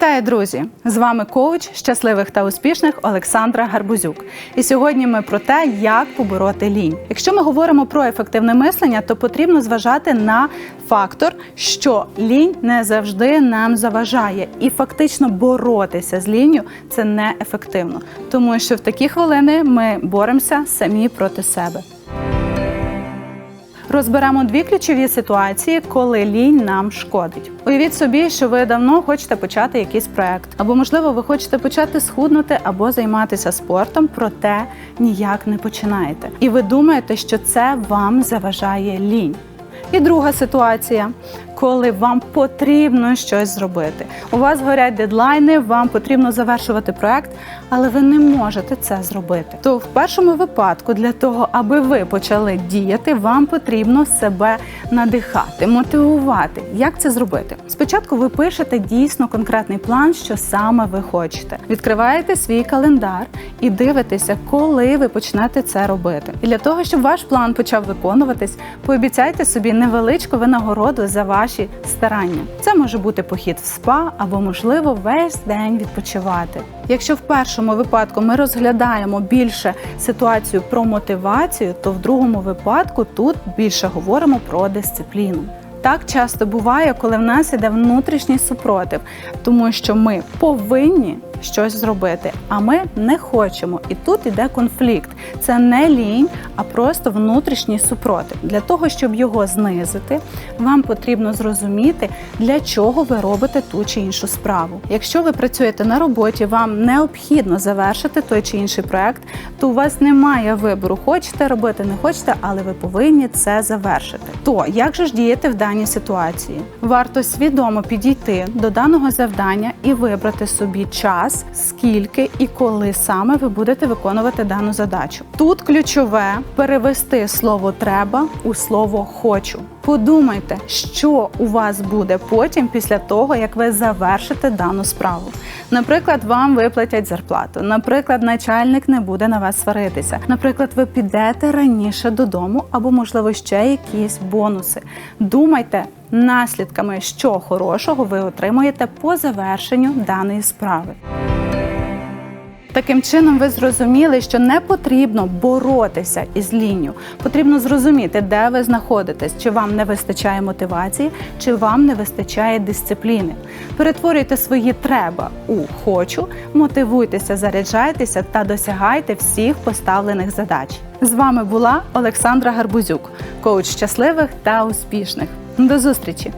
Вітаю, друзі! З вами коуч щасливих та успішних Олександра Гарбузюк. І сьогодні ми про те, як побороти лінь. Якщо ми говоримо про ефективне мислення, то потрібно зважати на фактор, що лінь не завжди нам заважає, і фактично боротися з лінню це неефективно, тому що в такі хвилини ми боремося самі проти себе. Розберемо дві ключові ситуації, коли лінь нам шкодить. Уявіть собі, що ви давно хочете почати якийсь проект, або можливо, ви хочете почати схуднути або займатися спортом, проте ніяк не починаєте. І ви думаєте, що це вам заважає лінь. І друга ситуація, коли вам потрібно щось зробити. У вас горять дедлайни, вам потрібно завершувати проект, але ви не можете це зробити. То в першому випадку, для того, аби ви почали діяти, вам потрібно себе надихати, мотивувати. Як це зробити? Спочатку ви пишете дійсно конкретний план, що саме ви хочете. Відкриваєте свій календар і дивитеся, коли ви почнете це робити. І для того, щоб ваш план почав виконуватись, пообіцяйте собі невеличку винагороду за ваші старання. Це може бути похід в спа або, можливо, весь день відпочивати. Якщо в першому випадку ми розглядаємо більше ситуацію про мотивацію, то в другому випадку тут більше говоримо про дисципліну. Так часто буває, коли в нас іде внутрішній супротив, тому що ми повинні щось зробити, а ми не хочемо. І тут іде конфлікт. Це не лінь, а просто внутрішній супротив. Для того, щоб його знизити, вам потрібно зрозуміти, для чого ви робите ту чи іншу справу. Якщо ви працюєте на роботі, вам необхідно завершити той чи інший проект, то у вас немає вибору, хочете робити, не хочете, але ви повинні це завершити. То як же ж діяти в даній ситуації? Варто свідомо підійти до даного завдання і вибрати собі час, скільки і коли саме ви будете виконувати дану задачу. Тут ключове перевести слово треба у слово хочу. Подумайте, що у вас буде потім після того, як ви завершите дану справу. Наприклад, вам виплатять зарплату. Наприклад, начальник не буде на вас сваритися. Наприклад, ви підете раніше додому, або, можливо, ще якісь бонуси. Думайте наслідками, що хорошого ви отримуєте по завершенню даної справи. Таким чином, ви зрозуміли, що не потрібно боротися із лінню. Потрібно зрозуміти, де ви знаходитесь, чи вам не вистачає мотивації, чи вам не вистачає дисципліни. Перетворюйте свої треба у хочу, мотивуйтеся, заряджайтеся та досягайте всіх поставлених задач. З вами була Олександра Гарбузюк, коуч щасливих та успішних. До зустрічі!